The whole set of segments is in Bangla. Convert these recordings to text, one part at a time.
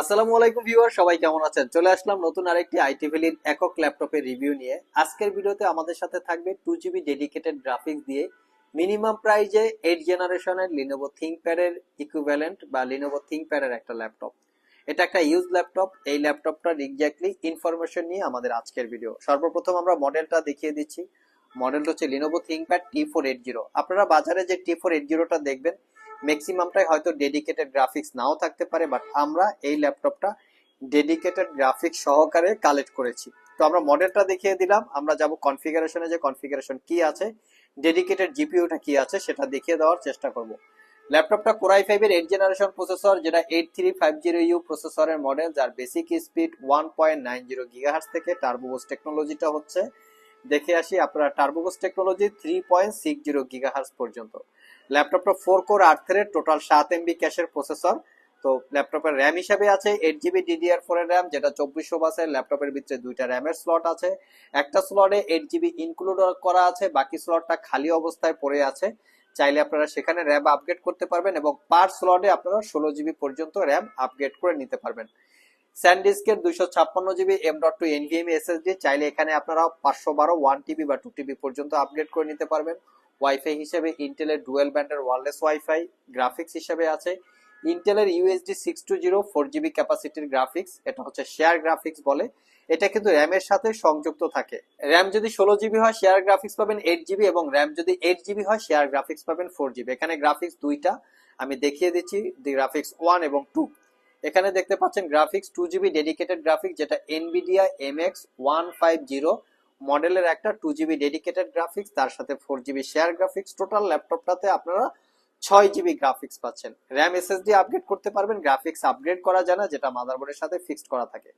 আসসালামু আলাইকুম ভিউয়ার, সবাই কেমন আছেন? চলে আসলাম নতুন আরেকটি আইটি ভ্যালির একক ল্যাপটপের রিভিউ নিয়ে। আজকের ভিডিওতে আমাদের সাথে থাকবে টু জিবি ডেডিকেটেড গ্রাফিক্স দিয়ে মিনিমাম প্রাইজে এইট জেনারেশনের লিনোভো থিঙ্কপ্যাড এর ইকুইভ্যালেন্ট বা লিনোভো থিঙ্কপ্যাড এর একটা ল্যাপটপ। এটা একটা ইউজ ল্যাপটপ। এই ল্যাপটপটার এক্স্যাক্টলি ইনফরমেশন নিয়ে আমাদের আজকের ভিডিও। সর্বপ্রথম আমরা মডেলটা দেখিয়ে দিচ্ছি। মডেলটা হচ্ছে Lenovo ThinkPad T four eight zero আপনারা বাজারে যে টি ফোর এইট জিরোটা দেখবেন ম্যাক্সিমামটাই হয়তো ডেডিকেটেড গ্রাফিক্স নাও থাকতে পারে বাট আমরা এই ল্যাপটপটা ডেডিকেটেড গ্রাফিক্স সহকারে কালেক্ট করেছি। তো আমরা মডেলটা দেখিয়ে দিলাম, আমরা যাব কনফিগারেশনে যে কনফিগারেশন কি আছে ডেডিকেটেড জিপিইউটা কি আছে সেটা দেখিয়ে দেওয়ার চেষ্টা করব। ল্যাপটপটা কোরাই ফাইভের এইট জেনারেশন প্রসেসর যেটা eight three five zero U প্রসেসরের মডেল যার basic speed one point nine zero gigahertz থেকে টার্বোবোস টেকনোলজিটা হচ্ছে। দেখে আসি, আপনারা turbo boost technology three point six zero gigahertz পর্যন্ত। ল্যাপটপটা ফোর কোর আট থ্রেড টোটাল সাত এমবি ক্যাশের প্রসেসর তো ল্যাপটপের র্যাম হিসাবে আছে এইট জিবি ডিডিআর ফোর এর র্যাম যেটা চব্বিশশো বাসের ল্যাপটপের ভিতরে দুইটা র্যামের স্লট আছে। একটা স্লটে এইট জিবি ইনক্লুড করা আছে, বাকি স্লটটা খালি অবস্থায় পড়ে আছে। চাইলে আপনারা সেখানে র্যাম আপগ্রেড করতে পারবেন এবং পার স্লটে আপনারা ষোলো জিবি পর্যন্ত র্যাম আপগ্রেড করে নিতে পারবেন। স্যান্ডিস্কের দুইশো ছাপ্পান্ন GB M dot two NVMe SSD চাইলে এখানে আপনারা পাঁচশো বারো ওয়ান টিবি বা টু টিবি পর্যন্ত আপগ্রেড করে নিতে পারবেন। ওয়াইফাই হিসেবে ইন্টেলের ডুয়েল ব্যান্ডের ওয়ারলেস ওয়াইফাই গ্রাফিক্স হিসেবে আছে। ইন্টেলের UHD six two zero four GB ক্যাপাসিটির graphics এটা হচ্ছে শেয়ার গ্রাফিক্স বলে। এটা কিন্তু র্যামের সাথে সংযুক্ত থাকে। র্যাম যদি ষোলো জিবি হয় শেয়ার গ্রাফিক্স পাবেন এইট জিবি এবং র্যাম যদি এইট জিবি হয় শেয়ার গ্রাফিক্স পাবেন ফোর জিবি এখানে গ্রাফিক্স দুইটা, আমি দেখিয়ে দিচ্ছি দি গ্রাফিক্স ওয়ান এবং টু এখানে দেখতে পাচ্ছেন graphics two GB dedicated graphics যেটা Nvidia M X one five zero মডেলের একটা টু জিবি ডেডিকেটেড গ্রাফিক্স তার সাথে four GB share graphics total ল্যাপটপটাতে আপনারা ছয় জিবি গ্রাফিক্স পাচ্ছেন। র্যাম এসএসডি আপগ্রেড করতে পারবেন গ্রাফিক্স আপগ্রেড করা যায় না, যেটা মাদারবোর্ডের সাথে ফিক্সড করা থাকে।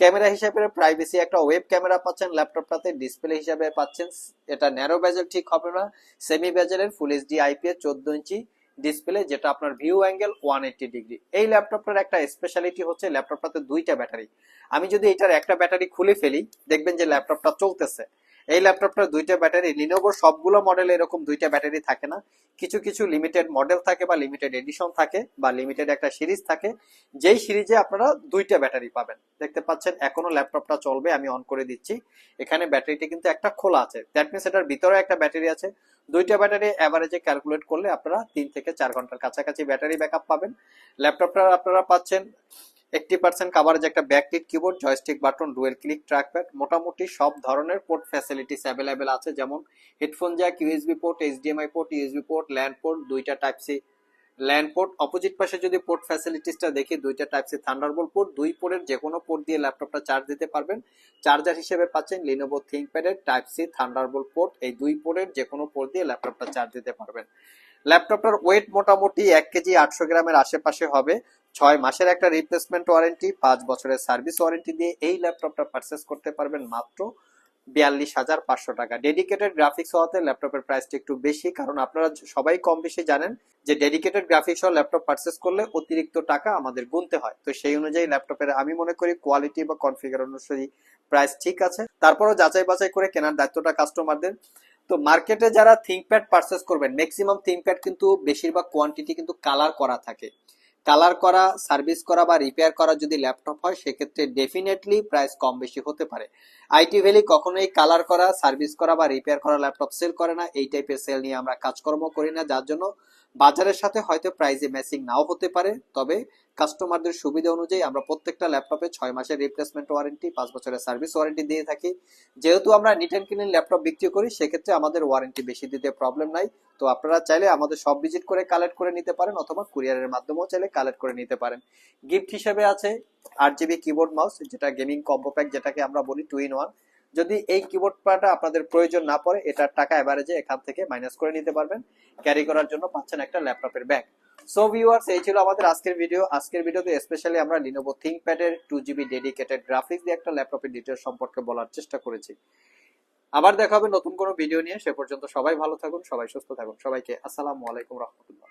ক্যামেরা হিসাবে প্রাইভেসি একটা ওয়েব ক্যামেরা পাচ্ছেন ল্যাপটপটাতে ডিসপ্লে হিসাবে পাচ্ছেন। এটা ন্যারো বেজেল ঠিক হবে না সেমি বেজেলের ফুল এইচডি আইপিএস চোদ্দ ইঞ্চি। ডিসপ্লে যেটা আপনার view angle one eighty degree এই ল্যাপটপটার একটা স্পেশালিটি হচ্ছে ল্যাপটপটাতে দুইটা ব্যাটারি আমি যদি এটার একটা ব্যাটারি খুলে ফেলি, দেখবেন যে ল্যাপটপটা চলতেছে। এই ল্যাপটপটার দুইটা ব্যাটারি লিনোভোর সবগুলো মডেল এরকম দুইটা ব্যাটারি থাকে না। কিছু কিছু লিমিটেড মডেল থাকে বা লিমিটেড এডিশন থাকে বা লিমিটেড একটা সিরিজ থাকে। যেই সিরিজে আপনারা দুইটা ব্যাটারি পাবেন। দেখতে পাচ্ছেন, এখনও ল্যাপটপটা চলবে, আমি অন করে দিচ্ছি। এখানে ব্যাটারিটি কিন্তু একটা খোলা আছে। দ্যাট মিনস এটার ভিতরে একটা ব্যাটারি আছে। দুইটা ব্যাটারি অ্যাভারেজে ক্যালকুলেট করলে আপনারা তিন থেকে চার ঘণ্টার কাছাকাছি ব্যাটারি ব্যাকআপ পাবেন। ল্যাপটপটা আপনারা পাচ্ছেন এইটটি পার্সেন্ট কাভারেজ একটা back backlit keyboard joystick button dual click trackpad মোটামুটি সব ধরনের পোর্ট ফ্যাসিলিটিস অ্যাভেলেবেল আছে, যেমন headphone jack USB port HDMI port USB port LAN port দুইটা type C LAN port opposite পাশে যদি পোর্ট ফ্যাসিলিটিসটা দেখি, দুইটা টাইপ সি থান্ডারবোল্ট পোর্ট দুই পোর্টের যে কোনো পোর্ট দিয়ে ল্যাপটপটা চার্জ দিতে পারবেন। চার্জার হিসেবে পাচ্ছেন লিনোভো থিঙ্কপ্যাডের টাইপ সি থান্ডারবোল্ট পোর্ট এই দুই পোর্টের যে কোনো পোর্ট দিয়ে ল্যাপটপটা চার্জ দিতে পারবেন। ল্যাপটপটার ওয়েট মোটামুটি এক কেজি আটশো গ্রামের আশেপাশে হবে। ছয় মাসের একটা রিপ্লেসমেন্ট ওয়ারেন্টি পাঁচ বছরের সার্ভিস ওয়ারেন্টি দিয়ে এই ল্যাপটপটা পারচেস করতে পারবেন মাত্র বিয়াল্লিশ হাজার পাঁচশো টাকা। ডেডিকেটেড গ্রাফিক্স হওয়াতে ল্যাপটপের প্রাইসটা একটু বেশি, কারণ আপনারা সবাই কম বেশি জানেন যে ডেডিকেটেড গ্রাফিক্স হওয়া ল্যাপটপ পারচেস করলে অতিরিক্ত টাকা আমাদের গুনতে হয়। তো সেই অনুযায়ী ল্যাপটপের আমি মনে করি কোয়ালিটি বা কনফিগার অনুসারী প্রাইস ঠিক আছে। তারপরও যাচাই বাছাই করে কেনার দায়িত্বটা কাস্টমারদের তো মার্কেটে যারা থিঙ্কপ্যাড পারচেস করবেন ম্যাক্সিমাম থিঙ্কপ্যাড কিন্তু বেশিরভাগ কোয়ান্টিটি কিন্তু কালার করা থাকে। কালার করা, সার্ভিস করা বা রিপেয়ার করা যদি ল্যাপটপ হয়, সেক্ষেত্রে ডেফিনেটলি প্রাইস কম বেশি হতে পারে। আইটি ভ্যালি কখনোই কালার করা, সার্ভিস করা বা রিপেয়ার করা ল্যাপটপ সেল করে না। এই টাইপের সেল নিয়ে আমরা কাজকর্ম করি না। যার জন্য বাজারের সাথে হয়তো প্রাইসে ম্যাচিং নাও হতে পারে। তবে কাস্টমারদের সুবিধা অনুযায়ী আমরা প্রত্যেকটা ল্যাপটপে ছয় মাসের রিপ্লেসমেন্ট ওয়ারেন্টি পাঁচ বছরের সার্ভিস ওয়ারেন্টি দিয়ে থাকি। যেহেতু আমরা নিট অ্যান্ড ক্লিন ল্যাপটপ বিক্রি করি, সেক্ষেত্রে আমাদের ওয়ারেন্টি বেশি দিতে প্রবলেম নাই। তো আপনারা চাইলে আমাদের সব ভিজিট করে কালেক্ট করে নিতে পারেন, অথবা কুরিয়ারের মাধ্যমেও চাইলে কালেক্ট করে নিতে পারেন। গিফট হিসেবে আছে আট জিবি কিবোর্ড মাউস যেটা গেমিং কম্বো প্যাক যেটাকে আমরা বলি টু ইন ওয়ান যদি এই কিবোর্ড পাটা আপনাদের প্রয়োজন না পড়ে, এটার টাকা এভারেজে এখান থেকে মাইনাস করে নিতে পারবেন। ক্যারি করার জন্য পাচ্ছেন একটা ল্যাপটপের ব্যাগ সো ভিউয়ার্স এই ছিল আমাদের আজকের ভিডিও আজকের ভিডিওতে স্পেশালি আমরা লিনোভো এর টু জিবি ডেডিকেটেড গ্রাফিক্স দিয়ে একটা ল্যাপটপের ডিটেল সম্পর্কে বলার চেষ্টা করেছি। আবার দেখা হবে নতুন কোনো ভিডিও নিয়ে। সে পর্যন্ত সবাই ভালো থাকুন, সবাই সুস্থ থাকুন। সবাইকে আসসালামু আলাইকুম রহমতুল্লাহ।